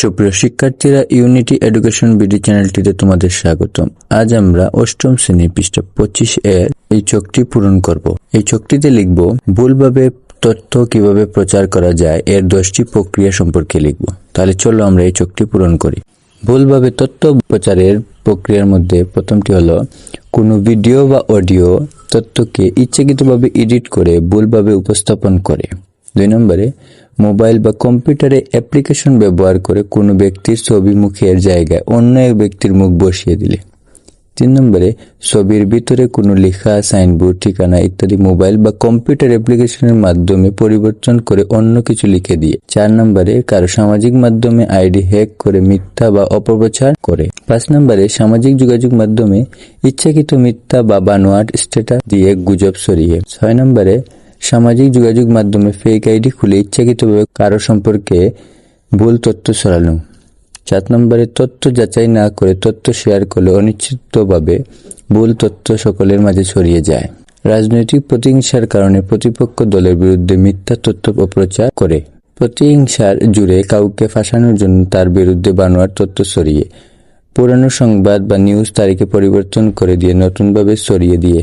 সুপ্রিয় শিক্ষার্থীরা unity education BD চ্যানেলটিতে তোমাদের স্বাগতম। আজ আমরা অষ্টম শ্রেণি পৃষ্ঠা পঁচিশ এর এই চোখটি পূরণ করব। এই চোখটিতে লিখব, ভুলভাবে তথ্য কীভাবে প্রচার করা যায় এর দশটি প্রক্রিয়া সম্পর্কে লিখব। তাহলে চলো আমরা এই চোখটি পূরণ করি। ভুলভাবে তথ্য প্রচারের প্রক্রিয়ার মধ্যে প্রথমটি হলো, কোনো ভিডিও বা অডিও তথ্যকে ইচ্ছাকৃতভাবে এডিট করে ভুলভাবে উপস্থাপন করে। দুই নম্বরে মোবাইল বা কম্পিউটারে অ্যাপ্লিকেশন ব্যবহার করে কোনো ব্যক্তির ছবি মুখের জায়গায় অন্য এক ব্যক্তির মুখ বসিয়ে দিলে। তিন নম্বরে, ছবির ভিতরে কোনো লেখা, সাইনবোর্ড, ঠিকানা ইত্যাদি মোবাইল বা কম্পিউটার অ্যাপ্লিকেশনের মাধ্যমে পরিবর্তন করে অন্য কিছু লিখে দিয়ে। চার নম্বরে, কারও সামাজিক মাধ্যমে আইডি হ্যাক করে মিথ্যা বা অপপ্রচার করে। পাঁচ নম্বরে, সামাজিক যোগাযোগ মাধ্যমে ইচ্ছাকৃত মিথ্যা বা বানোয়াট স্ট্যাটাস দিয়ে গুজব সরিয়ে ছয় নম্বরে সামাজিক যোগাযোগ মাধ্যমে ফেক আইডি খুলে ইচ্ছাকৃতভাবে কারও সম্পর্কে ভুল তথ্য ছড়ানো চার নম্বরে, তথ্য যাচাই না করে তথ্য শেয়ার করলে অনিশ্চিতভাবে ভুল তথ্য সকলের মাঝে ছড়িয়ে যায়। রাজনৈতিক প্রতিহিংসার কারণে প্রতিপক্ষ দলের বিরুদ্ধে মিথ্যা তথ্য অপপ্রচার করে। প্রতিহিংসার জুড়ে কাউকে ফাঁসানোর জন্য তার বিরুদ্ধে বানোয়ার তথ্য ছড়িয়ে, পুরানো সংবাদ বা নিউজ তারিখে পরিবর্তন করে দিয়ে নতুনভাবে ছড়িয়ে দিয়ে।